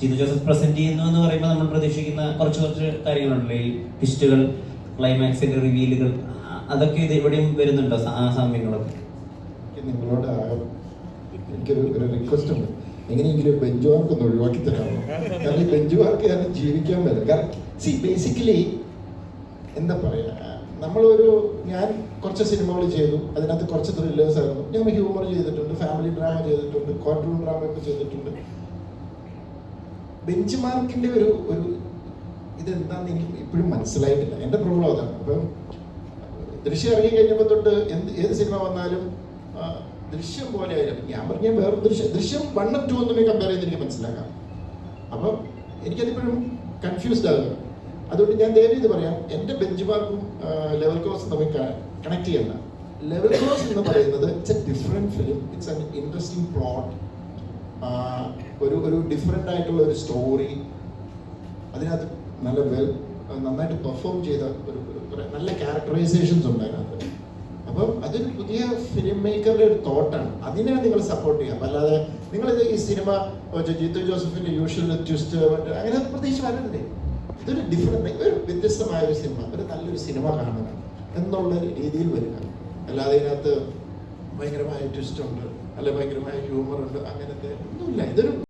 Jithu Joseph present ചെയ്യുന്നു എന്ന് പറയുമ്പോൾ നമ്മൾ പ്രതീക്ഷിക്കുന്ന കുറച്ച് കുറച്ച് കാര്യങ്ങളുണ്ടല്ലോ ഈ ട്വിസ്റ്റുകൾ ക്ലൈമാക്സിന്റെ റിവീലുകൾ അതൊക്കെ ഇത് എവിടെയും വരുന്നുണ്ടോ? സാമ്യങ്ങളൊക്കെ. നിങ്ങളോട് എനിക്കൊരു ഒരു റിക്വസ്റ്റ് ഉണ്ട്. എങ്ങനെയെങ്കിലും ബെഞ്ച് മാർക്ക് ഒന്ന് ഒഴിവാക്കി തരാമോ? കാരണം ഈ ബെഞ്ച് മാർക്ക് ഞാൻ ജീവിക്കാൻ പറ്റില്ല കാരണം സി ബേസിക്കലി എന്താ പറയാ നമ്മളൊരു ഞാൻ കുറച്ച് സിനിമകൾ ചെയ്തു. അതിനകത്ത് കുറച്ച് ത്രില്ലേഴ്സ് ആയിരുന്നു. ഞാൻ ഹ്യൂമർ ചെയ്തിട്ടുണ്ട് ഫാമിലി ഡ്രാമ ചെയ്തിട്ടുണ്ട് കോർട്ടൂൺ ഡ്രാമ ഒക്കെ ചെയ്തിട്ടുണ്ട്. ബെഞ്ച് മാർക്കിന്റെ ഒരു ഒരു ഇതെന്താന്ന് എനിക്ക് ഇപ്പോഴും മനസ്സിലായിട്ടില്ല. എന്റെ പ്രോബ്ലം അതാണ്. അപ്പം ദൃശ്യം ഇറങ്ങി കഴിഞ്ഞപ്പോൾ തൊട്ട് എന്ത് ഏത് സിനിമ വന്നാലും ദൃശ്യം പോലെ ആയാലും ഞാൻ പറഞ്ഞ വേറെ ദൃശ്യം ദൃശ്യം വണ്ണും ടു ഒന്നുമേ കമ്പയർ ചെയ്ത് എനിക്ക് മനസ്സിലാക്കാം. അപ്പം എനിക്കതിപ്പോഴും കൺഫ്യൂസ്ഡ് ആകുന്നു. അതുകൊണ്ട് ഞാൻ ദയവ് ഇത് പറയാം എന്റെ ബെഞ്ച് മാർക്കും ലെവൽ ക്രോസ് തമ്മിൽ കണക്ട് ചെയ്യണ്ട. ലെവൽ ക്രോസ് എന്ന് പറയുന്നത് it's a different film it's an interesting plot ഒരു ഒരു ഡിഫറെന്റ് ആയിട്ടുള്ള ഒരു സ്റ്റോറി അതിനകത്ത് നല്ല വെൽ നന്നായിട്ട് പെർഫോം ചെയ്ത ഒരു നല്ല ക്യാരക്ടറൈസേഷൻസ് ഉണ്ട് അതിനകത്ത്. അപ്പം അതൊരു പുതിയ ഫിലിം മേക്കറുടെ ഒരു തോട്ടാണ്. അതിനെ നിങ്ങൾ സപ്പോർട്ട് ചെയ്യാം അല്ലാതെ നിങ്ങളിത് ഈ സിനിമ ജിത്തു ജോസഫിന്റെ യൂഷ്വൽ ട്വിസ്റ്റ് അങ്ങനെ പ്രത്യേകിച്ച് വരണ്ടേ. ഇതൊരു ഡിഫറെന്റ് ഒരു വ്യത്യസ്തമായ ഒരു സിനിമ ഒരു നല്ലൊരു സിനിമ കാണുക എന്നുള്ള രീതിയിൽ വരിക. അല്ലാതെ ഇതിനകത്ത് ഭയങ്കരമായ ട്വിസ്റ്റ് ഉണ്ട് അല്ലെ ഭയങ്കരമായ ഹ്യൂമർ ഉണ്ട് അങ്ങനത്തെ ഒന്നുമില്ല. ഇതൊരു